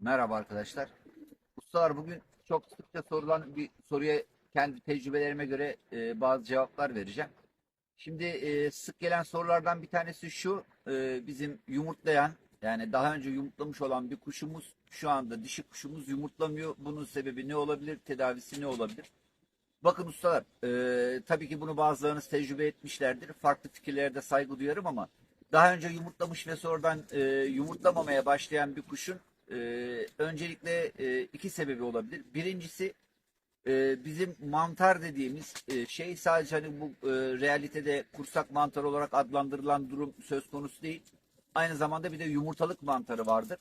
Merhaba arkadaşlar. Ustalar bugün çok sıkça sorulan bir soruya kendi tecrübelerime göre e, bazı cevaplar vereceğim. Şimdi e, sık gelen sorulardan bir tanesi şu. e, bizim yumurtlayan yani daha önce yumurtlamış olan bir kuşumuz şu anda dişi kuşumuz yumurtlamıyor. Bunun sebebi ne olabilir? Tedavisi ne olabilir? Bakın ustalar, e, tabii ki bunu bazılarınız tecrübe etmişlerdir. Farklı fikirlere de saygı duyarım ama daha önce yumurtlamış ve sonradan e, yumurtlamamaya başlayan bir kuşun e, öncelikle e, iki sebebi olabilir. Birincisi e, bizim mantar dediğimiz e, şey sadece hani bu e, realitede kursak mantar olarak adlandırılan durum söz konusu değil. Aynı zamanda bir de yumurtalık mantarı vardır.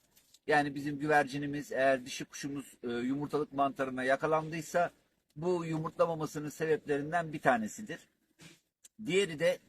Yani bizim güvercinimiz eğer dişi kuşumuz e, yumurtalık mantarına yakalandıysa bu yumurtlamamasının sebeplerinden bir tanesidir. Diğeri de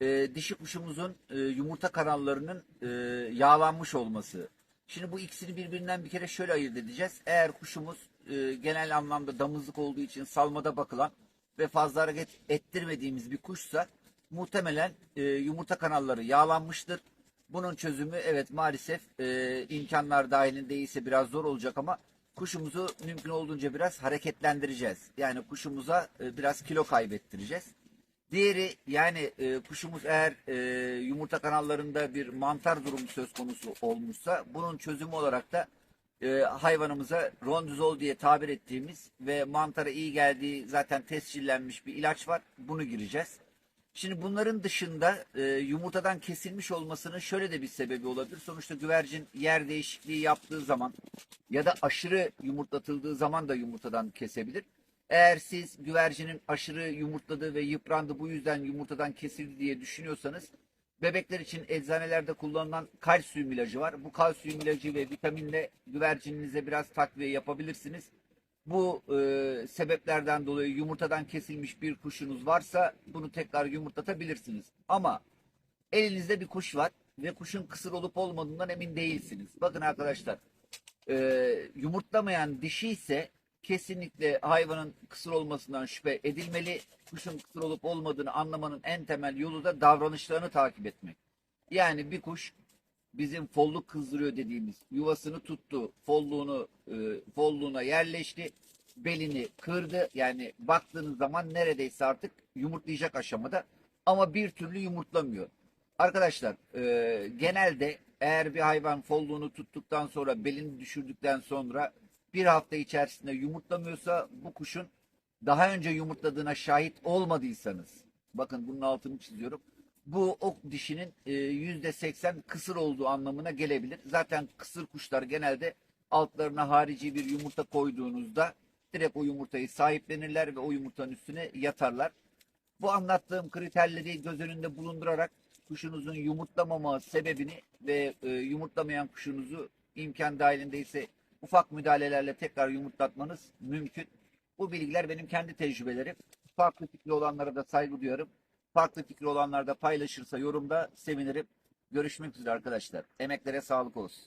e, dişi kuşumuzun e, yumurta kanallarının e, yağlanmış olması. Şimdi bu ikisini birbirinden bir kere şöyle ayırt edeceğiz. Eğer kuşumuz e, genel anlamda damızlık olduğu için salmada bakılan ve fazla hareket ettirmediğimiz bir kuşsa muhtemelen e, yumurta kanalları yağlanmıştır. Bunun çözümü evet maalesef e, imkanlar dahilinde değilse biraz zor olacak ama kuşumuzu mümkün olduğunca biraz hareketlendireceğiz. Yani kuşumuza e, biraz kilo kaybettireceğiz. Diğeri yani e, kuşumuz eğer e, yumurta kanallarında bir mantar durumu söz konusu olmuşsa bunun çözümü olarak da e, hayvanımıza rondizol diye tabir ettiğimiz ve mantara iyi geldiği zaten tescillenmiş bir ilaç var. Bunu gireceğiz. Şimdi bunların dışında e, yumurtadan kesilmiş olmasının şöyle de bir sebebi olabilir. Sonuçta güvercin yer değişikliği yaptığı zaman ya da aşırı yumurtlatıldığı zaman da yumurtadan kesebilir. Eğer siz güvercinin aşırı yumurtladı ve yıprandı bu yüzden yumurtadan kesildi diye düşünüyorsanız bebekler için eczanelerde kullanılan kalsiyum ilacı var. Bu kalsiyum ilacı ve vitaminle güvercininize biraz takviye yapabilirsiniz. Bu e, sebeplerden dolayı yumurtadan kesilmiş bir kuşunuz varsa bunu tekrar yumurtlatabilirsiniz. Ama elinizde bir kuş var ve kuşun kısır olup olmadığından emin değilsiniz. Bakın arkadaşlar e, yumurtlamayan dişi ise kesinlikle hayvanın kısır olmasından şüphe edilmeli. Kuşun kısır olup olmadığını anlamanın en temel yolu da davranışlarını takip etmek. Yani bir kuş bizim folluk kızdırıyor dediğimiz yuvasını tuttu, folluğunu e, folluğuna yerleşti, belini kırdı. Yani baktığınız zaman neredeyse artık yumurtlayacak aşamada ama bir türlü yumurtlamıyor. Arkadaşlar e, genelde eğer bir hayvan folluğunu tuttuktan sonra belini düşürdükten sonra bir hafta içerisinde yumurtlamıyorsa bu kuşun daha önce yumurtladığına şahit olmadıysanız bakın bunun altını çiziyorum. Bu o dişinin e, yüzde seksen kısır olduğu anlamına gelebilir. Zaten kısır kuşlar genelde altlarına harici bir yumurta koyduğunuzda direkt o yumurtayı sahiplenirler ve o yumurtanın üstüne yatarlar. Bu anlattığım kriterleri göz önünde bulundurarak kuşunuzun yumurtlamama sebebini ve e, yumurtlamayan kuşunuzu imkan dahilinde ise ufak müdahalelerle tekrar yumurtlatmanız mümkün. Bu bilgiler benim kendi tecrübelerim. Farklı fikri olanlara da saygı duyarım. Farklı fikri olanlar da paylaşırsa yorumda sevinirim. Görüşmek üzere arkadaşlar. Emeklere sağlık olsun.